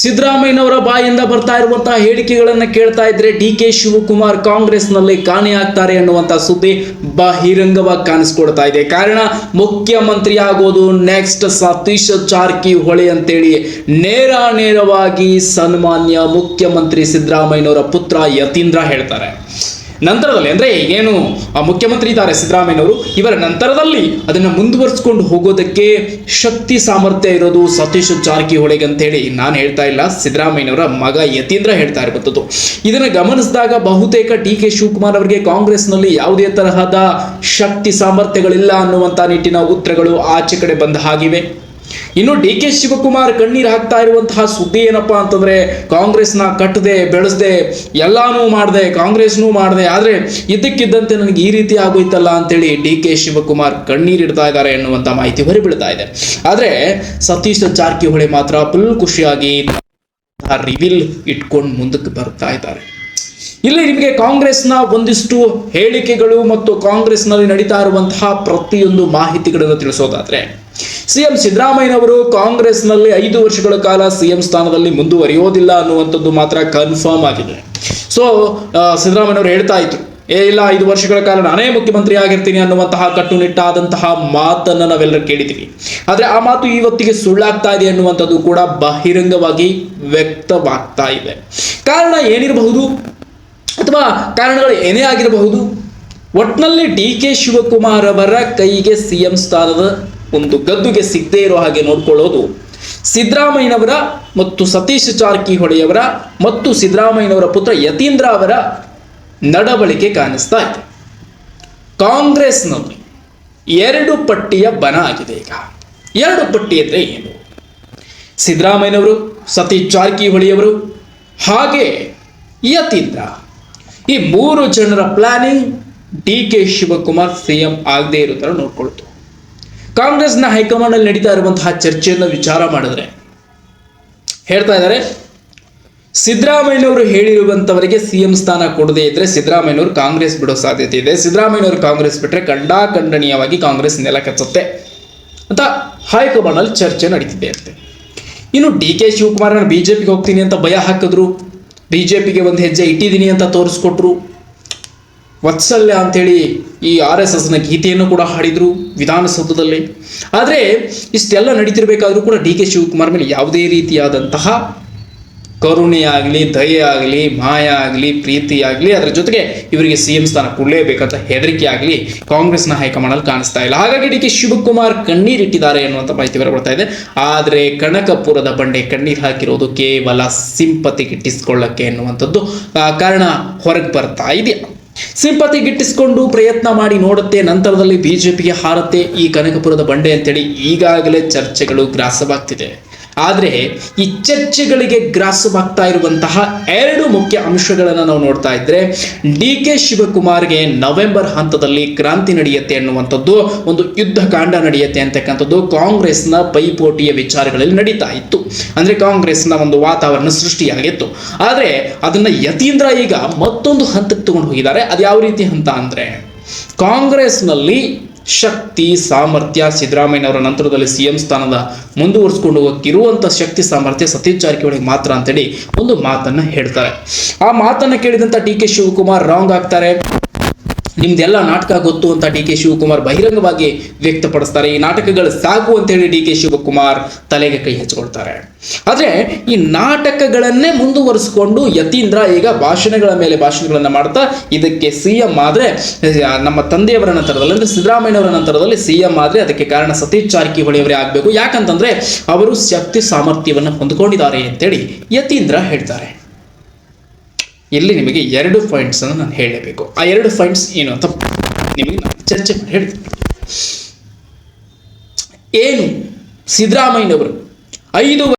ಸಿದ್ದರಾಮಯ್ಯನವರ ಬಾಯಿಂದ ಬರ್ತಾ ಇರುವಂತಹ ಹೇಳಿಕೆಗಳನ್ನು ಕೇಳ್ತಾ ಇದ್ರೆ ಡಿ ಕೆ ಶಿವಕುಮಾರ್ ಕಾಂಗ್ರೆಸ್ನಲ್ಲಿ ಕಾಣೆಯಾಗ್ತಾರೆ ಅನ್ನುವಂತ ಸುದ್ದಿ ಬಹಿರಂಗವಾಗಿ ಕಾಣಿಸ್ಕೊಡ್ತಾ ಇದೆ. ಕಾರಣ, ಮುಖ್ಯಮಂತ್ರಿ ಆಗೋದು ನೆಕ್ಸ್ಟ್ ಸತೀಶ್ ಜಾರಕಿಹೊಳಿ ಅಂತೇಳಿ ನೇರ ನೇರವಾಗಿ ಸನ್ಮಾನ್ಯ ಮುಖ್ಯಮಂತ್ರಿ ಸಿದ್ದರಾಮಯ್ಯನವರ ಪುತ್ರ ಯತೀಂದ್ರ ಹೇಳ್ತಾರೆ. ನಂತರದಲ್ಲಿ ಅಂದ್ರೆ ಏನು ಮುಖ್ಯಮಂತ್ರಿ ಇದ್ದಾರೆ ಸಿದ್ದರಾಮಯ್ಯನವರು, ಇವರ ನಂತರದಲ್ಲಿ ಅದನ್ನ ಮುಂದುವರಿಸಿಕೊಂಡು ಹೋಗೋದಕ್ಕೆ ಶಕ್ತಿ ಸಾಮರ್ಥ್ಯ ಇರೋದು ಸತೀಶ್ ಜಾರಕಿಹೊಳಿಗೆ ಅಂತೇಳಿ ನಾನು ಹೇಳ್ತಾ ಇಲ್ಲ. ಸಿದ್ದರಾಮಯ್ಯನವರ ಮಗ ಯತೀಂದ್ರ ಹೇಳ್ತಾ ಇರುವಂಥದ್ದು ಇದನ್ನ ಗಮನಿಸಿದಾಗ ಬಹುತೇಕ ಟಿ ಕೆ ಶಿವಕುಮಾರ್ ಅವರಿಗೆ ಕಾಂಗ್ರೆಸ್ನಲ್ಲಿ ಯಾವುದೇ ತರಹದ ಶಕ್ತಿ ಸಾಮರ್ಥ್ಯಗಳಿಲ್ಲ ಅನ್ನುವಂಥ ನಿಟ್ಟಿನ ಉತ್ತರಗಳು ಆಚೆ ಕಡೆ ಬಂದ ಹಾಗಿವೆ. ಇನ್ನು ಡಿ ಕೆ ಶಿವಕುಮಾರ್ ಕಣ್ಣೀರು ಹಾಕ್ತಾ ಇರುವಂತಹ ಸುದ್ದಿ ಏನಪ್ಪಾ ಅಂತಂದ್ರೆ ಕಾಂಗ್ರೆಸ್ನ ಕಟ್ಟದೆ ಬೆಳೆಸದೆ, ಎಲ್ಲಾನು ಮಾಡಿದೆ, ಕಾಂಗ್ರೆಸ್ನೂ ಮಾಡಿದೆ, ಆದ್ರೆ ಇದ್ದಕ್ಕಿದ್ದಂತೆ ನನಗೆ ಈ ರೀತಿ ಆಗೋಯ್ತಲ್ಲ ಅಂತೇಳಿ ಡಿ ಕೆ ಶಿವಕುಮಾರ್ ಕಣ್ಣೀರಿಡ್ತಾ ಇದ್ದಾರೆ ಎನ್ನುವಂತ ಮಾಹಿತಿ ಹೊರಬೀಳ್ತಾ ಇದೆ. ಆದ್ರೆ ಸತೀಶ್ ಜಾರಕಿಹೊಳಿ ಮಾತ್ರ ಫುಲ್ ಖುಷಿಯಾಗಿ ರಿವಿಲ್ ಇಟ್ಕೊಂಡು ಮುಂದಕ್ಕೆ ಬರ್ತಾ ಇದ್ದಾರೆ. ಇಲ್ಲಿ ನಿಮಗೆ ಕಾಂಗ್ರೆಸ್ನ ಒಂದಿಷ್ಟು ಹೇಳಿಕೆಗಳು ಮತ್ತು ಕಾಂಗ್ರೆಸ್ನಲ್ಲಿ ನಡೀತಾ ಇರುವಂತಹ ಪ್ರತಿಯೊಂದು ಮಾಹಿತಿಗಳನ್ನು ತಿಳಿಸೋದಾದ್ರೆ ಸಿಎಂ ಸಿದ್ದರಾಮಯ್ಯನವರು ಕಾಂಗ್ರೆಸ್ನಲ್ಲಿ ಐದು ವರ್ಷಗಳ ಕಾಲ ಸಿಎಂ ಸ್ಥಾನದಲ್ಲಿ ಮುಂದುವರಿಯೋದಿಲ್ಲ ಅನ್ನುವಂಥದ್ದು ಮಾತ್ರ ಕನ್ಫರ್ಮ್ ಆಗಿದೆ. ಸೊ ಸಿದ್ದರಾಮಯ್ಯನವರು ಹೇಳ್ತಾ ಇತ್ತು ಏ, ಇಲ್ಲ, ಐದು ವರ್ಷಗಳ ಕಾಲ ನಾನೇ ಮುಖ್ಯಮಂತ್ರಿ ಆಗಿರ್ತೀನಿ ಅನ್ನುವಂತಹ ಕಟ್ಟುನಿಟ್ಟಾದಂತಹ ಮಾತನ್ನು ನಾವೆಲ್ಲರೂ ಕೇಳಿದ್ದೀವಿ. ಆದರೆ ಆ ಮಾತು ಇವತ್ತಿಗೆ ಸುಳ್ಳಾಗ್ತಾ ಇದೆ ಅನ್ನುವಂಥದ್ದು ಕೂಡ ಬಹಿರಂಗವಾಗಿ ವ್ಯಕ್ತವಾಗ್ತಾ ಇದೆ. ಕಾರಣ ಏನಿರಬಹುದು? ಅಥವಾ ಕಾರಣಗಳು ಏನೇ ಆಗಿರಬಹುದು? ಒಟ್ನಲ್ಲಿ ಡಿ ಕೆ ಶಿವಕುಮಾರ್ ಅವರ ಕೈಗೆ ಸಿ ಎಂ ಸ್ಥಾನದ ಒಂದು ಗದ್ದುಗೆ ಸಿಗದೇ ಇರೋ ಹಾಗೆ ನೋಡ್ಕೊಳ್ಳೋದು. ಸಿದ್ದರಾಮಯ್ಯನವರ ಮತ್ತು ಸತೀಶ್ ಜಾರಕಿಹೊಳಿಯವರ ಮತ್ತು ಸಿದ್ದರಾಮಯ್ಯನವರ ಪುತ್ರ ಯತೀಂದ್ರ ಅವರ ನಡವಳಿಕೆ ಕಾಣಿಸ್ತಾ ಇದೆ. ಕಾಂಗ್ರೆಸ್ನಲ್ಲಿ ಎರಡು ಪಟ್ಟಿಯ ಬನ ಆಗಿದೆ ಈಗ. ಎರಡು ಪಟ್ಟಿ ಅಂದರೆ ಏನು? ಸಿದ್ದರಾಮಯ್ಯನವರು, ಸತೀಶ್ ಜಾರಕಿಹೊಳಿಯವರು ಹಾಗೆ ಯತೀಂದ್ರ. ಈ ಮೂರು ಜನರ planning D K Shivakumar CM ಆಗದೇ ಇರೋ ಥರ ನೋಡ್ಕೊಳ್ತು. ಕಾಂಗ್ರೆಸ್ನ ಹೈಕಮಾಂಡ್ ಅಲ್ಲಿ ನಡೀತಾ ಇರುವಂತಹ ಚರ್ಚೆಯನ್ನು ವಿಚಾರ ಮಾಡಿದ್ರೆ ಹೇಳ್ತಾ ಇದ್ದಾರೆ, ಸಿದ್ದರಾಮಯ್ಯನವರು ಹೇಳಿರುವಂತವರಿಗೆ ಸಿಎಂ ಸ್ಥಾನ ಕೊಡದೇ ಇದ್ರೆ ಸಿದ್ದರಾಮಯ್ಯನವರು ಕಾಂಗ್ರೆಸ್ ಬಿಡೋ ಸಾಧ್ಯತೆ ಇದೆ. ಸಿದ್ದರಾಮಯ್ಯನವರು ಕಾಂಗ್ರೆಸ್ ಬಿಟ್ರೆ ಖಂಡಾಖಂಡನೀಯವಾಗಿ ಕಾಂಗ್ರೆಸ್ ನೆಲ ಕಚ್ಚುತ್ತೆ ಅಂತ ಹೈಕಮಾಂಡ್ ಅಲ್ಲಿ ಚರ್ಚೆ ನಡೀತಿದೆ ಅಂತೆ. ಇನ್ನು ಡಿ ಕೆ ಶಿವಕುಮಾರ್ ನಾನು ಬಿಜೆಪಿಗೆ ಹೋಗ್ತೀನಿ ಅಂತ ಭಯ ಹಾಕಿದ್ರು. ಬಿಜೆಪಿಗೆ ಒಂದು ಹೆಜ್ಜೆ ಇಟ್ಟಿದ್ದೀನಿ ಅಂತ ತೋರಿಸ್ಕೊಟ್ರು. ವತ್ಸಲ್ಯ ಅಂತೇಳಿ ಈ ಆರ್ ಎಸ್ ಎಸ್ನ ಗೀತೆಯನ್ನು ಕೂಡ ಹಾಡಿದ್ರು ವಿಧಾನಸೌಧದಲ್ಲಿ. ಆದರೆ ಇಷ್ಟೆಲ್ಲ ನಡೀತಿರ್ಬೇಕಾದ್ರೂ ಕೂಡ ಡಿ ಕೆ ಶಿವಕುಮಾರ್ ಮೇಲೆ ಯಾವುದೇ ರೀತಿಯಾದಂತಹ ಕರುಣೆ ಆಗಲಿ, ದಯೆ ಆಗಲಿ, ಮಾಯ ಆಗಲಿ, ಪ್ರೀತಿ ಆಗಲಿ, ಅದರ ಜೊತೆಗೆ ಇವರಿಗೆ ಸಿ ಎಂ ಸ್ಥಾನ ಕೊಡಲೇಬೇಕಂತ ಹೆದರಿಕೆ ಆಗಲಿ ಕಾಂಗ್ರೆಸ್ನ ಹೈಕಮಾಂಡಲ್ಲಿ ಕಾಣಿಸ್ತಾ ಇಲ್ಲ. ಹಾಗಾಗಿ ಡಿ ಕೆ ಶಿವಕುಮಾರ್ ಕಣ್ಣೀರಿಟ್ಟಿದ್ದಾರೆ ಅನ್ನುವಂಥ ಮಾಹಿತಿ ಬರಬರ್ತಾ ಇದೆ. ಆದರೆ ಕನಕಪುರದ ಬಂಡೆ ಕಣ್ಣೀರು ಹಾಕಿರೋದು ಕೇವಲ ಸಿಂಪತಿ ಗಿಟ್ಟಿಸ್ಕೊಳ್ಳಕ್ಕೆ ಎನ್ನುವಂಥದ್ದು ಕಾರಣ ಹೊರಗೆ ಬರ್ತಾ ಇದೆಯಾ? ಸಿಂಪತಿ ಗಿಟ್ಟಿಸಿಕೊಂಡು ಪ್ರಯತ್ನ ಮಾಡಿ ನೋಡುತ್ತೆ. ನಂತರದಲ್ಲಿ ಬಿಜೆಪಿಗೆ ಹಾರತ್ತೆ ಈ ಕನಕಪುರದ ಬಂಡೆ ಅಂತೇಳಿ ಈಗಾಗಲೇ ಚರ್ಚೆಗಳು ಗ್ರಾಸವಾಗ್ತಿದೆ. ಆದರೆ ಈ ಚರ್ಚೆಗಳಿಗೆ ಗ್ರಾಸವಾಗ್ತಾ ಇರುವಂತಹ ಎರಡು ಮುಖ್ಯ ಅಂಶಗಳನ್ನು ನಾವು ನೋಡ್ತಾ ಇದ್ರೆ ಡಿ ಕೆ ಶಿವಕುಮಾರ್ಗೆ ನವೆಂಬರ್ ಹಂತದಲ್ಲಿ ಕ್ರಾಂತಿ ನಡೆಯುತ್ತೆ ಅನ್ನುವಂಥದ್ದು, ಒಂದು ಯುದ್ಧ ಕಾಂಡ ನಡೆಯುತ್ತೆ ಅಂತಕ್ಕಂಥದ್ದು ಕಾಂಗ್ರೆಸ್ನ ಪೈಪೋಟಿಯ ವಿಚಾರಗಳಲ್ಲಿ ನಡೀತಾ ಇತ್ತು. ಅಂದ್ರೆ ಕಾಂಗ್ರೆಸ್ನ ಒಂದು ವಾತಾವರಣ ಸೃಷ್ಟಿಯಾಗಿತ್ತು. ಆದರೆ ಅದನ್ನ ಯತೀಂದ್ರ ಈಗ ಮತ್ತೊಂದು ಹಂತಕ್ಕೆ ತಗೊಂಡು ಹೋಗಿದ್ದಾರೆ. ಅದು ಯಾವ ರೀತಿ ಹಂತ ಅಂದ್ರೆ ಕಾಂಗ್ರೆಸ್ನಲ್ಲಿ ಶಕ್ತಿ, ಸಾಮರ್ಥ್ಯ ಸಿದ್ದರಾಮಯ್ಯನವರ ನಂತರದಲ್ಲಿ ಸಿ ಎಂ ಸ್ಥಾನದ ಮುಂದುವರಿಸಿಕೊಂಡು ಹೋಗಕ್ಕಿರುವಂಥ ಶಕ್ತಿ, ಸಾಮರ್ಥ್ಯ ಸತೀಶ್ ಜಾರಕಿಹೊಳಿಗೆ ಮಾತ್ರ ಅಂತೇಳಿ ಒಂದು ಮಾತನ್ನ ಹೇಳ್ತಾರೆ. ಆ ಮಾತನ್ನ ಕೇಳಿದಂಥ ಡಿ ಕೆ ಶಿವಕುಮಾರ್ ರಾಂಗ್ ಆಗ್ತಾರೆ. ನಿಮ್ದೆಲ್ಲ ನಾಟಕ ಗೊತ್ತು ಅಂತ ಡಿ ಕೆ ಶಿವಕುಮಾರ್ ಬಹಿರಂಗವಾಗಿ ವ್ಯಕ್ತಪಡಿಸ್ತಾರೆ. ಈ ನಾಟಕಗಳು ಸಾಕು ಅಂತೇಳಿ ಡಿ ಕೆ ಶಿವಕುಮಾರ್ ತಲೆಗೆ ಕೈ ಹಚ್ಕೊಳ್ತಾರೆ. ಆದ್ರೆ ಈ ನಾಟಕಗಳನ್ನೇ ಮುಂದುವರಿಸಿಕೊಂಡು ಯತೀಂದ್ರ ಈಗ ಭಾಷಣಗಳ ಮೇಲೆ ಭಾಷಣಗಳನ್ನ ಮಾಡ್ತಾ ಇದಕ್ಕೆ ಸಿ ಎಂ ಆದ್ರೆ ನಮ್ಮ ತಂದೆಯವರ ನಂತರದಲ್ಲಿ, ಅಂದ್ರೆ ಸಿದ್ದರಾಮಯ್ಯನವರ ನಂತರದಲ್ಲಿ ಸಿ ಎಂ ಆದ್ರೆ ಅದಕ್ಕೆ ಕಾರಣ ಸತೀಶ್ ಜಾರಕಿಹೊಳಿ ಅವರೇ ಆಗ್ಬೇಕು. ಯಾಕಂತಂದ್ರೆ ಅವರು ಶಕ್ತಿ ಸಾಮರ್ಥ್ಯವನ್ನು ಹೊಂದ್ಕೊಂಡಿದ್ದಾರೆ ಅಂತೇಳಿ ಯತೀಂದ್ರ ಹೇಳ್ತಾರೆ. ಇಲ್ಲಿ ನಿಮಗೆ ಎರಡು ಪಾಯಿಂಟ್ಸ್ ಅನ್ನು ನಾನು ಹೇಳಬೇಕು. ಆ ಎರಡು ಪಾಯಿಂಟ್ಸ್ ಏನು ಅಂತ ನಿಮಗೆ ನಾನು ಚರ್ಚೆ ಮಾಡಿ ಹೇಳ್ತೀನಿ. ಏನು? ಸಿದ್ದರಾಮಯ್ಯನವರು ಐದು